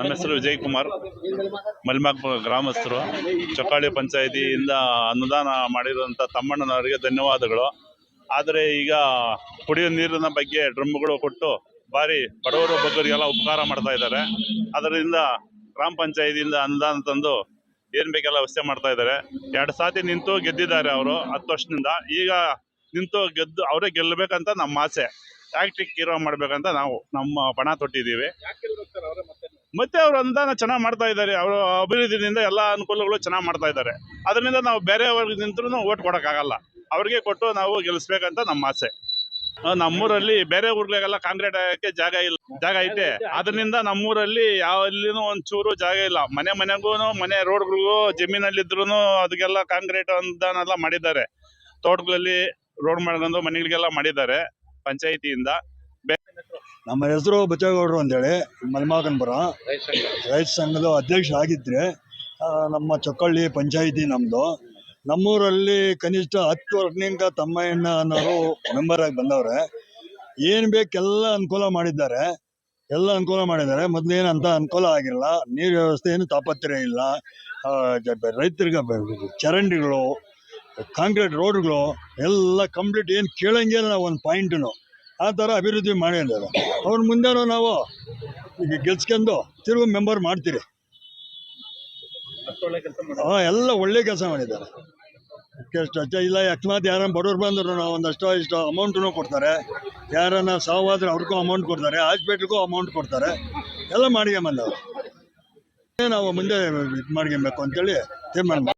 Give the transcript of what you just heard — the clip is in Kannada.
ನಮ್ಮ ಹೆಸರು ವಿಜಯ್ ಕುಮಾರ್ ಮಲ್ಮಾಕ್ ಗ್ರಾಮಸ್ಥರು. ಚೊಕ್ಕಾಳಿ ಪಂಚಾಯಿತಿಯಿಂದ ಅನುದಾನ ಮಾಡಿರುವಂಥ ತಮ್ಮಣ್ಣನವರಿಗೆ ಧನ್ಯವಾದಗಳು. ಆದರೆ ಈಗ ಕುಡಿಯೋ ನೀರಿನ ಬಗ್ಗೆ ಡ್ರಮ್ಗಳು ಕೊಟ್ಟು ಭಾರಿ ಬಡವರು ಬಗ್ಗರಿಗೆಲ್ಲ ಉಪಕಾರ ಮಾಡ್ತಾ ಇದ್ದಾರೆ. ಅದರಿಂದ ಗ್ರಾಮ ಪಂಚಾಯತಿಯಿಂದ ಅನುದಾನ ತಂದು ಏನು ಬೇಕೆಲ್ಲ ವ್ಯವಸ್ಥೆ ಮಾಡ್ತಾ ಇದ್ದಾರೆ. ಎರಡು ಸಾತಿ ನಿಂತು ಗೆದ್ದಿದ್ದಾರೆ ಅವರು ಹತ್ತು ವರ್ಷದಿಂದ. ಈಗ ನಿಂತು ಗೆದ್ದು ಅವರೇ ಗೆಲ್ಲಬೇಕಂತ ನಮ್ಮ ಆಸೆ. ಟ್ಯಾಕ್ಟಿಕ್ ಹೀರೋ ಮಾಡ್ಬೇಕಂತ ನಾವು ನಮ್ಮ ಪಣ ತೊಟ್ಟಿದ್ದೀವಿ. ಮತ್ತೆ ಅವರು ಅನುದಾನ ಚೆನ್ನಾಗಿ ಮಾಡ್ತಾ ಇದ್ದಾರೆ. ಅವರು ಅಭಿವೃದ್ಧಿಯಿಂದ ಎಲ್ಲ ಅನುಕೂಲಗಳು ಚೆನ್ನಾಗಿ ಮಾಡ್ತಾ ಇದ್ದಾರೆ. ಅದರಿಂದ ನಾವು ಬೇರೆಯವ್ರಿಗೆ ನಿಂತರೂ ಓಟ್ ಕೊಡೋಕ್ಕಾಗಲ್ಲ. ಅವ್ರಿಗೆ ಕೊಟ್ಟು ನಾವು ಗೆಲ್ಲಿಸ್ಬೇಕಂತ ನಮ್ಮ ಆಸೆ. ನಮ್ಮೂರಲ್ಲಿ ಬೇರೆ ಊರ್ಗಳಿಗೆಲ್ಲ ಕಾಂಕ್ರೀಟ್ ಹಾಕಕ್ಕೆ ಜಾಗ ಇಲ್ಲ. ಜಾಗ ಐತೆ. ಅದರಿಂದ ನಮ್ಮೂರಲ್ಲಿ ಯಾವ ಒಂಚೂರು ಜಾಗ ಇಲ್ಲ. ಮನೆ ಮನೆಗೂ ಮನೆ ರೋಡ್ಗಳಿಗೂ ಜಮೀನಲ್ಲಿದ್ರು ಅದಕ್ಕೆಲ್ಲ ಕಾಂಕ್ರೀಟ್ ಅನುದಾನ ಎಲ್ಲ ಮಾಡಿದ್ದಾರೆ. ತೋಟಗಳಲ್ಲಿ ರೋಡ್ ಮಾಡ್ಕೊಂಡು ಮನೆಗಳಿಗೆಲ್ಲ ಮಾಡಿದ್ದಾರೆ ಪಂಚಾಯಿತಿಯಿಂದ. ನಮ್ಮ ಹೆಸರು ಬಚ್ಚೇಗೌಡರು ಅಂತೇಳಿ ಮಲ್ಮಾಕನ್ಪುರ ರೈತ ಸಂಘದ ಅಧ್ಯಕ್ಷ ಆಗಿದ್ರೆ. ಆ, ನಮ್ಮ ಚೊಕ್ಕಳ್ಳಿ ಪಂಚಾಯಿತಿ ನಮ್ಮದು ನಮ್ಮೂರಲ್ಲಿ ಕನಿಷ್ಠ ಹತ್ತು ವರ್ಷದಿಂದ ತಮ್ಮಯ್ಯಣ್ಣ ಅನ್ನೋರು ಮೆಂಬರ್ ಆಗಿ ಬಂದವ್ರೆ. ಏನು ಬೇಕೆಲ್ಲ ಅನುಕೂಲ ಮಾಡಿದ್ದಾರೆ. ಎಲ್ಲ ಅನುಕೂಲ ಮಾಡಿದ್ದಾರೆ. ಮೊದಲೇನು ಅಂತ ಅನುಕೂಲ ಆಗಿಲ್ಲ. ನೀರು ವ್ಯವಸ್ಥೆ ಏನು ತಾಪತ್ರೆ ಇಲ್ಲ. ರೈತರಿಗೆ ಚರಂಡಿಗಳು ಕಾಂಕ್ರೀಟ್ ರೋಡ್ಗಳು ಎಲ್ಲ ಕಂಪ್ಲೀಟ್ ಏನು ಕೇಳಂಗಿಲ್ಲ ನಾವು ಒಂದು ಪಾಯಿಂಟು ಆ ಥರ ಅಭಿವೃದ್ಧಿ ಮಾಡಿದ್ದಾರೆ ಅವ್ರ ಮುಂದೆನೂ ನಾವು ಈಗ ಗೆಲ್ಸ್ಕೊಂಡು ತಿರುಗಿ ಮೆಂಬರ್ ಮಾಡ್ತೀರಿ. ಹಾಂ ಎಲ್ಲ ಒಳ್ಳೆ ಕೆಲಸ ಮಾಡಿದ್ದಾರೆ. ಅಚ್ಚ ಇಲ್ಲ ಅಕಸ್ಮಾತ್ ಯಾರನ್ನ ಬಡವ್ರು ಬಂದ್ರು ನಾವು ಒಂದಷ್ಟು ಇಷ್ಟು ಅಮೌಂಟನ್ನು ಕೊಡ್ತಾರೆ. ಯಾರನ್ನ ಸಾವಾದ್ರೆ ಅವ್ರಿಗೂ ಅಮೌಂಟ್ ಕೊಡ್ತಾರೆ ಹಾಸ್ಪಿಟ್ಲ್ಗೂ ಅಮೌಂಟ್ ಕೊಡ್ತಾರೆ. ಎಲ್ಲ ಮಾಡ್ಕೊಂಬಂದವ್ರು ನಾವು ಮುಂದೆ ಇದು ಮಾಡ್ಕೊಬೇಕು ಅಂತೇಳಿ ತೀರ್ಮಾನ ಮಾಡಿ